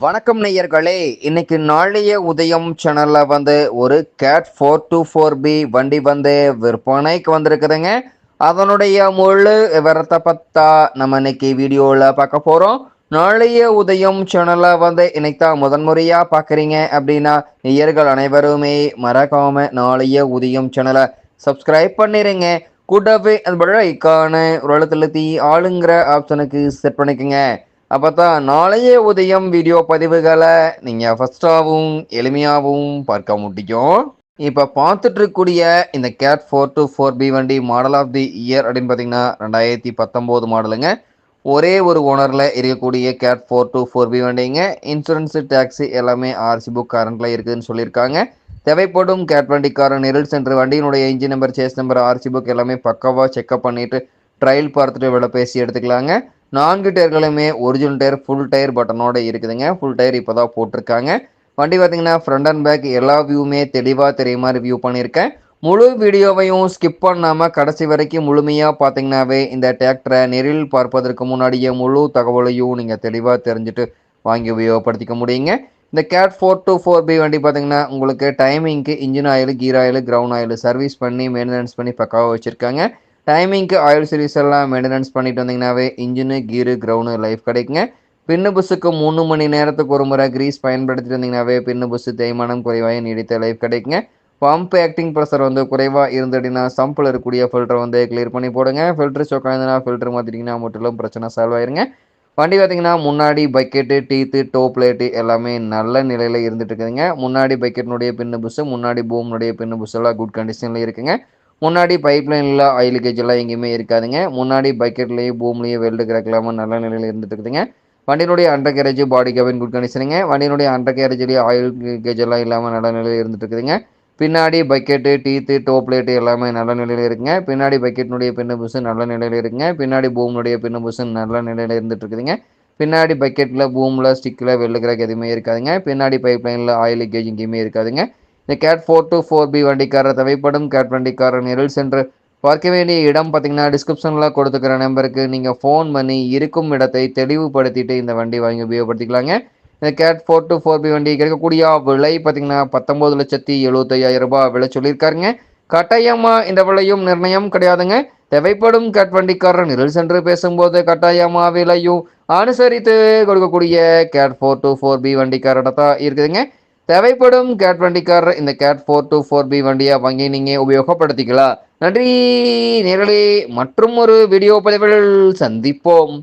வணக்கம் நேயர்களே. இன்னைக்கு நாளைய உதயம் சேனல்ல வந்து ஒரு cat four two four B வண்டி வந்து விற்பனைக்கு வந்திருக்குதுங்க. அதனுடைய முழு விவரத்தை பத்தா நம்ம இன்னைக்கு வீடியோவில் பார்க்க போகிறோம் நாளைய உதயம் சேனலை வந்து இன்னைக்கு தான் முதன்முறையாக பார்க்குறீங்க அப்படின்னா நேயர்கள் அனைவருமே மறக்காம நாளைய உதயம் சேனலை சப்ஸ்கிரைப் பண்ணிடுங்க கூட்டவே அது ஐக்கான ஒரு எழுத்துலத்தி ஆளுங்கிற ஆப்ஷனுக்கு செட் பண்ணிக்கோங்க. அப்போ தான் நாளைய உதயம் வீடியோ பதிவுகளை நீங்கள் ஃபஸ்ட்டாகவும் எளிமையாகவும் பார்க்க முடியும். இப்போ பார்த்துட்டு இருக்கக்கூடிய இந்த CAT four two four B வண்டி மாடல் ஆஃப் தி இயர் அப்படின்னு பார்த்தீங்கன்னா ரெண்டாயிரத்தி பத்தொம்போது மாடலுங்க ஒரே ஒரு ஓனரில் இருக்கக்கூடிய CAT four two four B வண்டிங்க. இன்சூரன்ஸு டேக்ஸி எல்லாமே ஆர்சி புக் கரண்ட்டில் இருக்குதுன்னு சொல்லியிருக்காங்க. தேவைப்படும் கேட் வண்டிக்காரன் நெருள் சென்று வண்டியினுடைய engine number chassis number RC book எல்லாமே பக்காவாக செக்அப் பண்ணிவிட்டு ட்ரையல் பார்த்துட்டு விலை பேசி எடுத்துக்கலாங்க. நான்கு டயர்களுமே ஒரிஜினல் டயர் ஃபுல் டயர் பட்டனோட இருக்குதுங்க. ஃபுல் டயர் இப்போ தான் போட்டிருக்காங்க. வண்டி பார்த்தீங்கன்னா ஃப்ரண்ட் அண்ட் பேக் எல்லா வியூவுமே தெளிவாக தெரிய மாதிரி வியூ பண்ணியிருக்கேன். முழு வீடியோவையும் ஸ்கிப் பண்ணாமல் கடைசி வரைக்கும் முழுமையாக பார்த்தீங்கன்னாவே இந்த டிராக்டரை நேரில் பார்ப்பதற்கு முன்னாடியே முழு தகவலையும் நீங்கள் தெளிவாக தெரிஞ்சுட்டு வாங்கி உபயோகப்படுத்திக்க முடியுங்க. இந்த cat four two four B வண்டி பார்த்தீங்கன்னா உங்களுக்கு டைமிங்க்கு engine oil gear oil crown oil service பண்ணி மெயின்டெனன்ஸ் பண்ணி பக்காவாக வச்சுருக்காங்க. டைமிங்க்கு ஆயில் சர்வீஸ் எல்லாம் மெயின்டெனன்ஸ் பண்ணிட்டு வந்தீங்கன்னாவே இன்ஜினு கீரு கிரவுண்டு லைஃப் கிடைக்குங்க. பின்னு புஸ்ஸுக்கு மூணு மணி நேரத்துக்கு ஒரு முறை கிரீஸ் பயன்படுத்திட்டு வந்தீங்கன்னாவே பின்னு புஸ்ஸு தேய்மானம் குறைவாக நீடித்த லைஃப் கிடைக்குங்க. பம்ப் ஆக்டிங் ப்ரெஷர் வந்து குறைவாக இருந்துட்டுனா சம்பில் இருக்கக்கூடிய ஃபில்டர் வந்து கிளியர் பண்ணி போடுங்க. ஃபில்டர் சொக்காயிருந்தனா ஃபில்டர் மாற்றிட்டிங்கன்னா முற்றிலும் பிரச்சனை சால்வ் ஆயிருங்க. வண்டி பார்த்தீங்கன்னா முன்னாடி பக்கெட்டு டீத்து டோ பிளேட்டு எல்லாமே நல்ல நிலையில் இருந்துட்டு இருக்குதுங்க. முன்னாடி பக்கெட்னுடைய பின்னு புஸ்ஸு முன்னாடி பூம்னுடைய பின்னு புஸ் எல்லாம் குட் கண்டிஷனில் இருக்குங்க. முன்னாடி பைப்லைனில் ஆயில் லீக்கேஜ் எல்லாம் எங்கேயுமே இருக்காதுங்க. முன்னாடி பக்கெட்லேயும் பூம்லேயும் வெல்டு கிடக்கலாமல் நல்ல நிலையில் இருந்துட்டு இருக்குதுங்க. வண்டியினுடைய under carriage body cabin good கண்டிஷனுங்க வண்டியினுடைய அண்டர் கேரேஜ்லேயே ஆயில் லீக்கேஜ் எல்லாம் இல்லாமல் நல்ல நிலையில் இருந்துட்டு இருக்குதுங்க. பின்னாடி பக்கெட்டு டீத்து டோ பிளேட்டு எல்லாமே நல்ல நிலையில் இருக்குங்க. பின்னாடி பக்கெட்டினுடைய பின்ன புஷு நல்ல நிலையில் இருக்குங்க. பின்னாடி பூம்னுடைய பின்ன புஷு நல்ல நிலையில் இருந்துட்டு இருக்குதுங்க. பின்னாடி பக்கெட்டில் பூமில் ஸ்டிக்கில் வெள்ளுக்கிறக்கு கிராக் எதுவுமே இருக்காதுங்க. பின்னாடி பைப் லைனில் ஆயில் லீக்கேஜ் எங்கேயுமே இருக்காதுங்க. இந்த cat four two four B வண்டிக்காரர் தேவைப்படும். கேட் வண்டிக்காரர் நிரல் சென்று பார்க்க வேண்டிய இடம் பார்த்தீங்கன்னா டிஸ்கிரிப்ஷனில் கொடுத்துக்கிற நம்பருக்கு நீங்கள் ஃபோன் பண்ணி இருக்கும் இடத்தை தெளிவுபடுத்திட்டு இந்த வண்டி வாங்கி உபயோகப்படுத்திக்கலாங்க. இந்த cat four two four B வண்டி கிடைக்கக்கூடிய விலை பார்த்தீங்கன்னா பத்தொம்பது லட்சத்தி எழுபத்தையாயிரம் ரூபாய் விலை சொல்லியிருக்காருங்க. கட்டாயமாக இந்த விலையும் நிர்ணயம் கிடையாதுங்க. தேவைப்படும் கேட் வண்டிக்காரர் நிரல் சென்று பேசும்போது கட்டாயமாக விலையும் அனுசரித்து கொடுக்கக்கூடிய cat four two four B வண்டிக்காரர்கிட்ட தான் இருக்குதுங்க. தேவைப்படும் கேட் வண்டிக்காரர் இந்த cat four two four B வண்டியை வாங்கி நீங்கள் உபயோகப்படுத்திக்கலாம். நன்றி நேரலே மற்றும் ஒரு வீடியோ பதிவில் சந்திப்போம்.